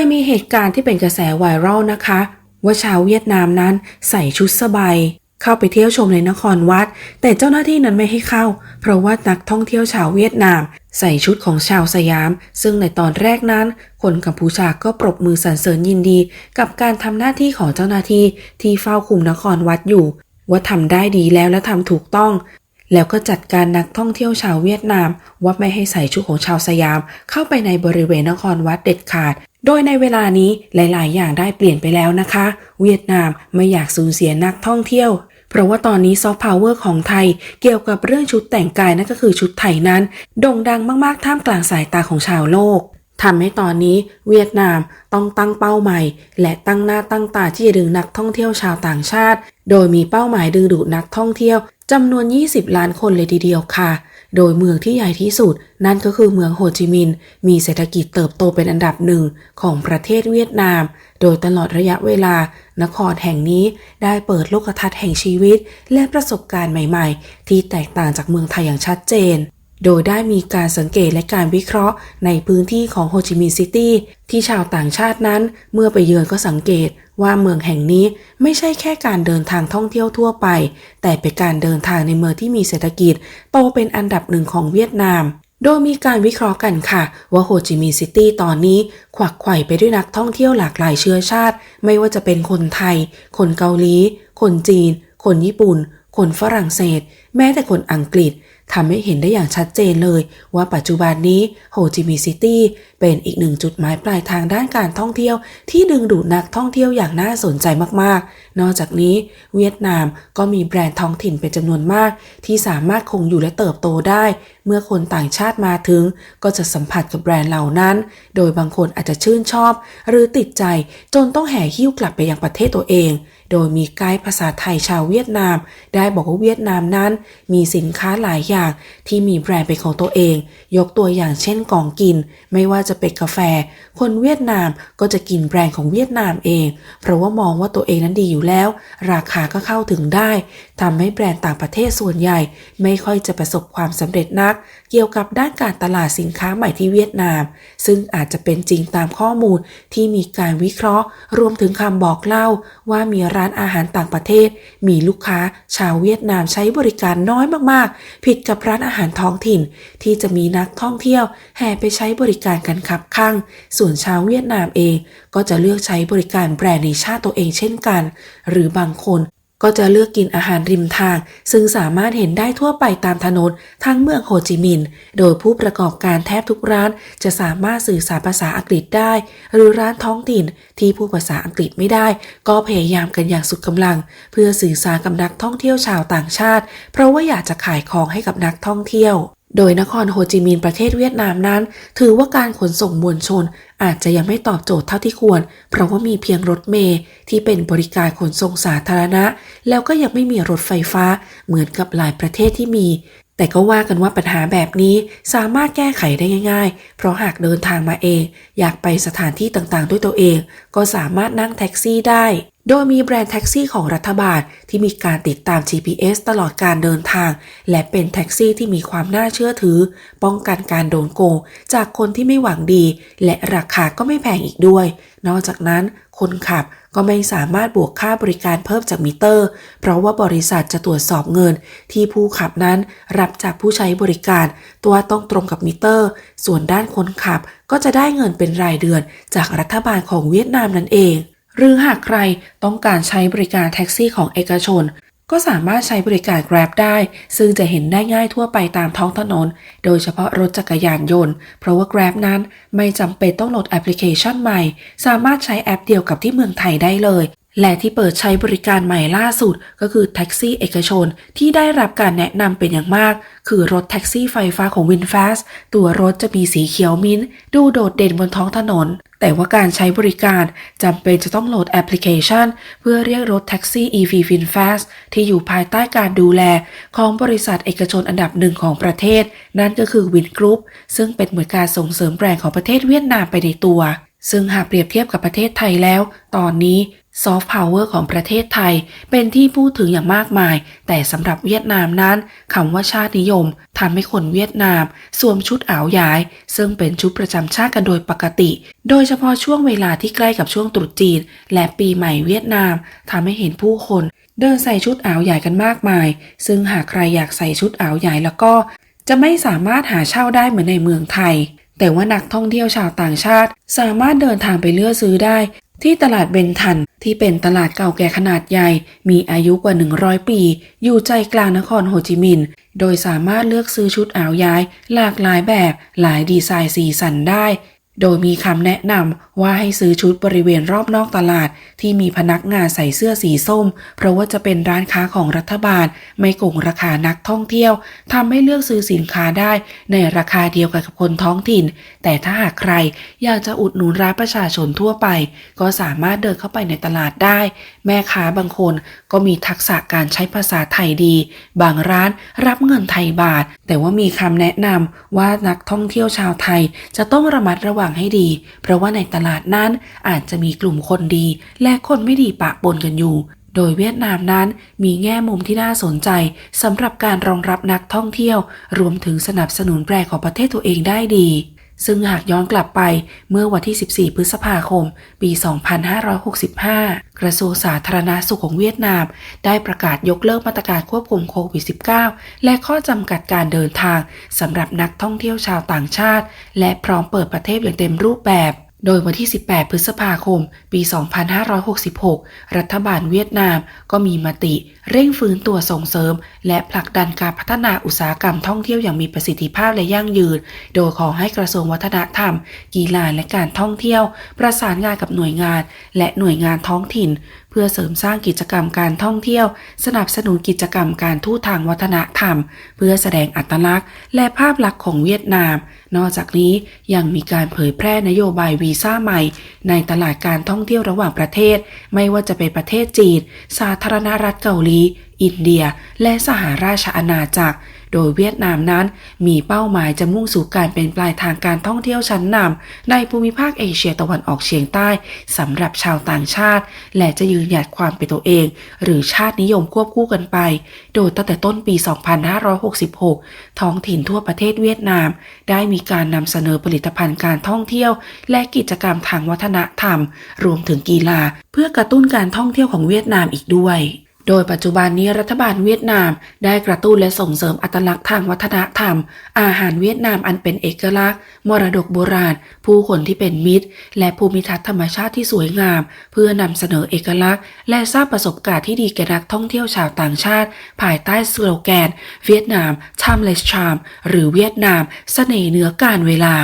ยมีเหตุการณ์ที่เป็นกระแสไวรัลนะคะ ว่าชาวเวียดนามนั้นใส่ชุดสบายเข้าไปเที่ยวชมในนครวัด แต่เจ้าหน้าที่นั้นไม่ให้เข้า เพราะว่านักท่องเที่ยวชาวเวียดนาม ใส่ชุดของชาวสยาม ซึ่งในตอนแรกนั้น คนกัมพูชาก็ปรบมือสรรเสริญยินดี กับการทำหน้าที่ของเจ้าหน้าที่ที่เฝ้าคุมนครวัดอยู่ ว่าทำได้ดีแล้วและทำถูกต้อง แล้วก็จัดการนักท่องเที่ยวชาวเวียดนาม ว่าไม่ให้ใส่ชุดของชาวสยาม เข้าไปในบริเวณนครวัดเด็ดขาด โดยในเวลานี้หลาย ๆ อย่างได้เปลี่ยนไปแล้วนะคะ เวียดนามไม่อยากสูญเสียนักท่องเที่ยวเพราะว่าตอนนี้ซอฟต์พาวเวอร์ของไทยเกี่ยวกับเรื่องชุดแต่งกายนั่นก็คือชุดไทยนั้น โด่งดังมาก ๆ ท่ามกลางสายตาของชาวโลกทำให้ตอนนี้เวียดนามต้องตั้งเป้าใหม่ และตั้งหน้าตั้งตาที่จะดึงนักท่องเที่ยวชาวต่างชาติ โดยมีเป้าหมายดึงดูดนักท่องเที่ยวจำนวน 20 ล้านคนเลยทีเดียวค่ะ โดยเมืองที่ใหญ่ที่สุด นั่นก็คือเมืองโฮจิมินห์มีเศรษฐกิจเติบโตเป็นอันดับหนึ่งของประเทศเวียดนาม โดยตลอดระยะเวลา นครแห่งนี้ได้เปิดโลกทัศน์แห่งชีวิต และประสบการณ์ใหม่ ๆ ที่แตกต่างจากเมืองไทยอย่างชัดเจน โดยได้มีการสังเกตและการวิเคราะห์ในพื้นที่ของโฮจิมินห์ซิตี้ที่ชาวต่างชาตินั้น เมื่อไปเยือนก็สังเกตว่าเมืองแห่งนี้ไม่ใช่แค่การเดินทางท่องเที่ยวทั่วไป แต่เป็นการเดินทางในเมืองที่มีเศรษฐกิจ โตเป็นอันดับหนึ่งของเวียดนาม โดยมีการวิเคราะห์กันค่ะ ว่าโฮจิมินห์ซิตี้ตอนนี้ขวักไขว่ไปด้วยนักท่องเที่ยวหลากหลายเชื้อชาติ ไม่ว่าจะเป็นคนไทย คนเกาหลี คนจีน คนญี่ปุ่น คนฝรั่งเศส แม้แต่คนอังกฤษ ทำให้เห็นได้อย่างชัดเจนเลยว่าปัจจุบันนี้โฮจิมินห์ซิตี้เป็นอีกหนึ่งจุดหมายปลายทางด้านการท่องเที่ยว ที่ดึงดูดนักท่องเที่ยวอย่างน่าสนใจมากๆ นอกจากนี้เวียดนามก็มีแบรนด์ท้องถิ่นเป็นจำนวนมาก ที่สามารถคงอยู่และเติบโตได้ เมื่อคนต่างชาติมาถึง ก็จะสัมผัสกับแบรนด์เหล่านั้น โดยบางคนอาจจะชื่นชอบ หรือติดใจจนต้องแห่หิ้วกลับไปยังประเทศตัวเอง โดยมีไกด์ภาษาไทยชาวเวียดนาม ได้บอกว่าเวียดนามนั้น มีสินค้าหลายอย่างที่มีแบรนด์เป็นของตัวเอง ยกตัวอย่างเช่นกล่องกิน ไม่ว่าจะเป็นกาแฟ คนเวียดนามก็จะกินแบรนด์ของเวียดนามเอง เพราะว่ามองว่าตัวเองนั้นดีอยู่แล้ว ราคาก็เข้าถึงได้ ทำให้แบรนด์ต่างประเทศส่วนใหญ่ ไม่ค่อยจะประสบความสำเร็จนัก เกี่ยวกับด้านการตลาดสินค้าใหม่ที่เวียดนาม ซึ่งอาจจะเป็นจริงตามข้อมูลที่มีการวิเคราะห์ รวมถึงคำบอกเล่า ว่ามีร้านอาหารต่างประเทศ มีลูกค้าชาวเวียดนามใช้บริการน้อยมากๆ ผิดกับร้านอาหารท้องถิ่น ที่จะมีนักท่องเที่ยวแห่ไปใช้บริการกันคับข้าง ส่วนชาวเวียดนามเอง ก็จะเลือกใช้บริการแบรนด์ในชาติตัวเองเช่นกัน หรือบางคน ก็จะเลือกกินอาหารริมทาง ซึ่งสามารถเห็นได้ทั่วไปตามถนนทั้งเมืองโฮจิมินห์โดยผู้ประกอบการแทบทุกร้านจะสามารถสื่อสารภาษาอังกฤษได้ หรือร้านท้องถิ่นที่ผู้ภาษาอังกฤษไม่ได้ ก็พยายามกันอย่างสุดกำลัง เพื่อสื่อสารกับนักท่องเที่ยวชาวต่างชาติ เพราะว่าอยากจะขายของให้กับนักท่องเที่ยวโดยนครโฮจิมินห์ประเทศเวียดนามนั้น ถือว่าการขนส่งมวลชน อาจจะยังไม่ตอบโจทย์เท่าที่ควร เพราะว่ามีเพียงรถเมล์ที่เป็นบริการขนส่งสาธารณะ แล้วก็ยังไม่มีรถไฟฟ้าเหมือนกับหลายประเทศที่มี แต่ก็ว่ากันว่าปัญหาแบบนี้สามารถแก้ไขได้ง่าย ๆ เพราะหากเดินทางมาเอง อยากไปสถานที่ต่างๆ ด้วยตัวเอง ก็สามารถนั่งแท็กซี่ได้ โดยมีแบรนด์แท็กซี่ของรัฐบาลที่มีการติดตาม GPS ตลอดการเดินทาง และเป็นแท็กซี่ที่มีความน่าเชื่อถือ ป้องกันการโดนโกง จากคนที่ไม่หวังดี และราคาก็ไม่แพงอีกด้วย นอกจากนั้น คนขับก็ไม่สามารถบวกค่าบริการเพิ่มจากมิเตอร์ เพราะว่าบริษัทจะตรวจสอบเงิน ที่ผู้ขับนั้นรับจากผู้ใช้บริการ ตัวต้องตรงกับมิเตอร์ ส่วนด้านคนขับก็จะได้เงินเป็นรายเดือน จากรัฐบาลของเวียดนามนั่นเอง หรือหากใครต้องการใช้บริการแท็กซี่ของเอกชน ก็สามารถใช้บริการ Grab ได้ ซึ่งจะเห็นได้ง่ายทั่วไปตามท้องถนน โดยเฉพาะรถจักรยานยนต์ เพราะว่า Grab นั้นไม่จำเป็นต้องโหลดแอปพลิเคชันใหม่ สามารถใช้แอปเดียวกับที่เมืองไทยได้เลย และที่เปิดใช้บริการใหม่ล่าสุดก็คือแท็กซี่เอกชนที่ได้รับการแนะนำเป็นอย่างมาก คือรถแท็กซี่ไฟฟ้าของ VinFast ตัวรถจะมีสีเขียวมิ้นดูโดดเด่นบนท้องถนน แต่ว่าการใช้บริการจำเป็นจะต้องโหลดแอปพลิเคชัน เพื่อเรียกรถแท็กซี่ EV VinFast ที่อยู่ภายใต้การดูแล ของบริษัทเอกชนอันดับหนึ่งของประเทศ นั่นก็คือ Win Group ซึ่งเป็นเหมือนการส่งเสริมแบรนด์ของประเทศเวียดนามไปในตัวซึ่งหากเปรียบเทียบกับประเทศไทยแล้ว ตอนนี้ ซอฟต์พาวเวอร์ของประเทศไทย เป็นที่พูดถึงอย่างมากมาย แต่สำหรับเวียดนามนั้นคำว่าชาตินิยมทำให้คนเวียดนาม สวมชุดอาวหยาย ซึ่งเป็นชุดประจำชาติกันโดยปกติ โดยเฉพาะช่วงเวลาที่ใกล้กับช่วงตรุษจีน และปีใหม่เวียดนามทำให้เห็นผู้คนเดินใส่ชุดอาวใหญ่กันมากมาย ซึ่งหากใครอยากใส่ชุดอาวใหญ่แล้วก็ จะไม่สามารถหาเช่าได้เหมือนในเมืองไทย แต่ว่านักท่องเที่ยวชาวต่างชาติ สามารถเดินทางไปเลือกซื้อได้ ที่ตลาดเบนทันที่เป็นตลาดเก่าแก่ขนาดใหญ่ มีอายุกว่า 100 ปี อยู่ใจกลางนครโฮจิมินห์โดยสามารถเลือกซื้อชุดอาวย้าย หลากหลายแบบหลายดีไซน์สีสันได้ โดยมีคำแนะนำว่าให้ซื้อชุดบริเวณรอบนอกตลาด ที่มีพนักงานใส่เสื้อสีส้ม เพราะว่าจะเป็นร้านค้าของรัฐบาล ไม่โกงราคานักท่องเที่ยวทำให้เลือกซื้อสินค้าได้ ในราคาเดียวกับคนท้องถิ่น แต่ถ้าหากใครอยากจะอุดหนุนร้านประชาชนทั่วไป ก็สามารถเดินเข้าไปในตลาดได้ แม่ค้าบางคนก็มีทักษะการใช้ภาษาไทยดี บางร้านรับเงินไทยบาท แต่ว่ามีคำแนะนำว่านักท่องเที่ยวชาวไทยจะต้องระมัดระวังให้ดี เพราะว่าในตลาดนั้นอาจจะมีกลุ่มคนดี และคนไม่ดีปะปนกันอยู่โดยเวียดนามนั้นมีแง่มุมที่น่าสนใจสำหรับการรองรับนักท่องเที่ยว รวมถึงสนับสนุนแบรนด์ของประเทศตัวเองได้ดี ซึ่งหากย้อนกลับไปเมื่อวันที่ 14 พฤษภาคม ปี 2565 กระทรวงสาธารณาสุขของเวียดนาม ได้ประกาศยกเลิกมาตรการควบคุมโควิด -19 และข้อจำกัดการเดินทางสำหรับนักท่องเที่ยวชาวต่างชาติ และพร้อมเปิดประเทศอย่างเต็มรูปแบบ โดยวันที่ 18 พฤษภาคม ปี 2566 รัฐบาลเวียดนามก็มีมติ เร่งฟื้นตัวส่งเสริม และผลักดันการพัฒนาอุตสาหกรรมท่องเที่ยวอย่างมีประสิทธิภาพและยั่งยืน โดยขอให้กระทรวงวัฒนธรรม กีฬาและการท่องเที่ยว ประสานงานกับหน่วยงาน และหน่วยงานท้องถิ่นเพื่อเสริมสร้างกิจกรรมการท่องเที่ยว สนับสนุนกิจกรรมการทูตทางวัฒนธรรม เพื่อแสดงอัตลักษณ์ และภาพลักษณ์ของเวียดนาม นอกจากนี้ยังมีการเผยแพร่นโยบายวีซ่าใหม่ ในตลาดการท่องเที่ยวระหว่างประเทศ ไม่ว่าจะเป็นประเทศจีน สาธารณรัฐเกาหลี อินเดีย และสหราชอาณาจักร โดยเวียดนามนั้นมีเป้าหมายจะมุ่งสู่การเป็นปลายทางการท่องเที่ยวชั้นนำในภูมิภาคเอเชียตะวันออกเฉียงใต้สำหรับชาวต่างชาติ และจะยืนหยัดความเป็นตัวเอง หรือชาตินิยมควบคู่กันไป โดยตั้งแต่ต้นปี 2566 ท้องถิ่นทั่วประเทศเวียดนาม ได้มีการนำเสนอผลิตภัณฑ์การท่องเที่ยว และกิจกรรมทางวัฒนธรรม รวมถึงกีฬา เพื่อกระตุ้นการท่องเที่ยวของเวียดนามอีกด้วย โดยปัจจุบันนี้รัฐบาลเวียดนามได้กระตุ้นและส่งเสริมอัตลักษณ์ทางวัฒนธรรม อาหารเวียดนามอันเป็นเอกลักษณ์ มรดกโบราณ ผู้คนที่เป็นมิตร และภูมิทัศน์ธรรมชาติที่สวยงาม เพื่อนำเสนอเอกลักษณ์ และสร้างประสบการณ์ที่ดีแก่นักท่องเที่ยวชาวต่างชาติ ภายใต้สโลแกน เวียดนาม timeless charm หรือเวียดนามเสน่ห์เหนือการเวลา